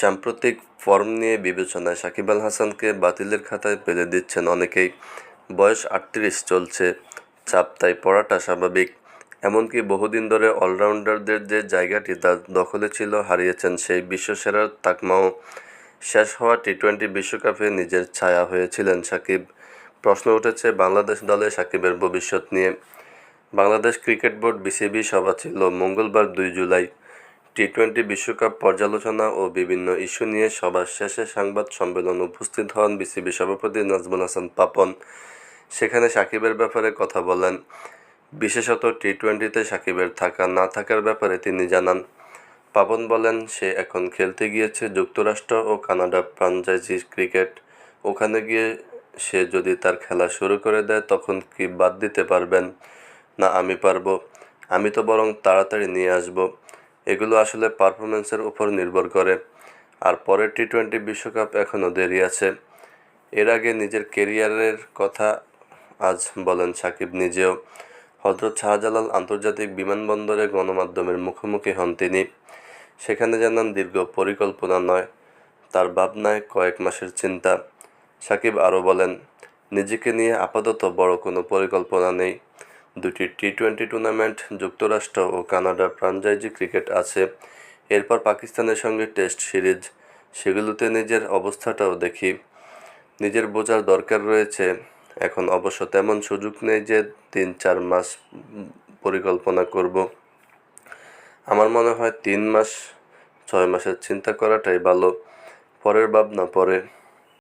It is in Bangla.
সাম্প্রতিক ফর্ম নিয়ে বিবেচনায় সাকিব আল হাসানকে বাতিলের খাতায় ফেলে দিচ্ছেন অনেকেই। বয়স আটত্রিশ চলছে, চাপ তাই পড়াটা স্বাভাবিক। এমনকি বহুদিন ধরে অলরাউন্ডারদের যে জায়গাটি তার দখলে ছিল, হারিয়েছেন সেই বিশ্বসেরার তাকমাও। শেষ হওয়া টি টোয়েন্টি বিশ্বকাপে নিজের ছায়া হয়েছিলেন সাকিব। প্রশ্ন উঠেছে, বাংলাদেশ দলে সাকিবের ভবিষ্যৎ নিয়ে। বাংলাদেশ ক্রিকেট বোর্ড বিসিবি সভা ছিল মঙ্গলবার দুই জুলাই। টি টোয়েন্টি বিশ্বকাপ পর্যালোচনা ও বিভিন্ন ইস্যু নিয়ে সবার শেষে সংবাদ সম্মেলনে উপস্থিত হন বিসিবি সভাপতি নাজমুল হাসান পাপন। সেখানে সাকিবের ব্যাপারে কথা বলেন। বিশেষত টি টোয়েন্টিতে সাকিবের থাকা, না থাকার ব্যাপারে তিনি জানান। পাপন বলেন, সে এখন খেলতে গিয়েছে যুক্তরাষ্ট্র ও কানাডা ফ্রাঞ্চাইজি ক্রিকেট। ওখানে গিয়ে সে যদি তার খেলা শুরু করে দেয়, তখন কি বাদ দিতে পারবেন? না, আমি পারব। আমি তো বরং তাড়াতাড়ি নিয়ে আসব। এগুলো আসলে পারফরমেন্সের উপর নির্ভর করে। আর পরের টি টোয়েন্টি বিশ্বকাপ এখনও দেরি আছে। এর আগে নিজের কেরিয়ারের কথা আজ বলেন সাকিব নিজেও। হজরত শাহজালাল আন্তর্জাতিক বিমানবন্দরে গণমাধ্যমের মুখোমুখি হন তিনি। সেখানে জানান, দীর্ঘ পরিকল্পনা নয়। তার ভাবনায় কয়েক মাসের চিন্তা। সাকিব আরও বলেন, নিজেকে নিয়ে আপাতত বড় কোনো পরিকল্পনা নেই। দুটি টি টোয়েন্টি টুর্নামেন্ট যুক্তরাষ্ট্র ও কানাডার ফ্রাঞ্চাইজি ক্রিকেট আছে। এরপর পাকিস্তানের সঙ্গে টেস্ট সিরিজ, সেগুলোতে নিজের অবস্থাটাও দেখি। নিজের বোঝার দরকার রয়েছে। এখন অবশ্য তেমন সুযোগ নেই যে তিন চার মাস পরিকল্পনা করব। আমার মনে হয় তিন মাস, ছয় মাসের চিন্তা করাটাই ভালো। পরের ভাবনা পরে।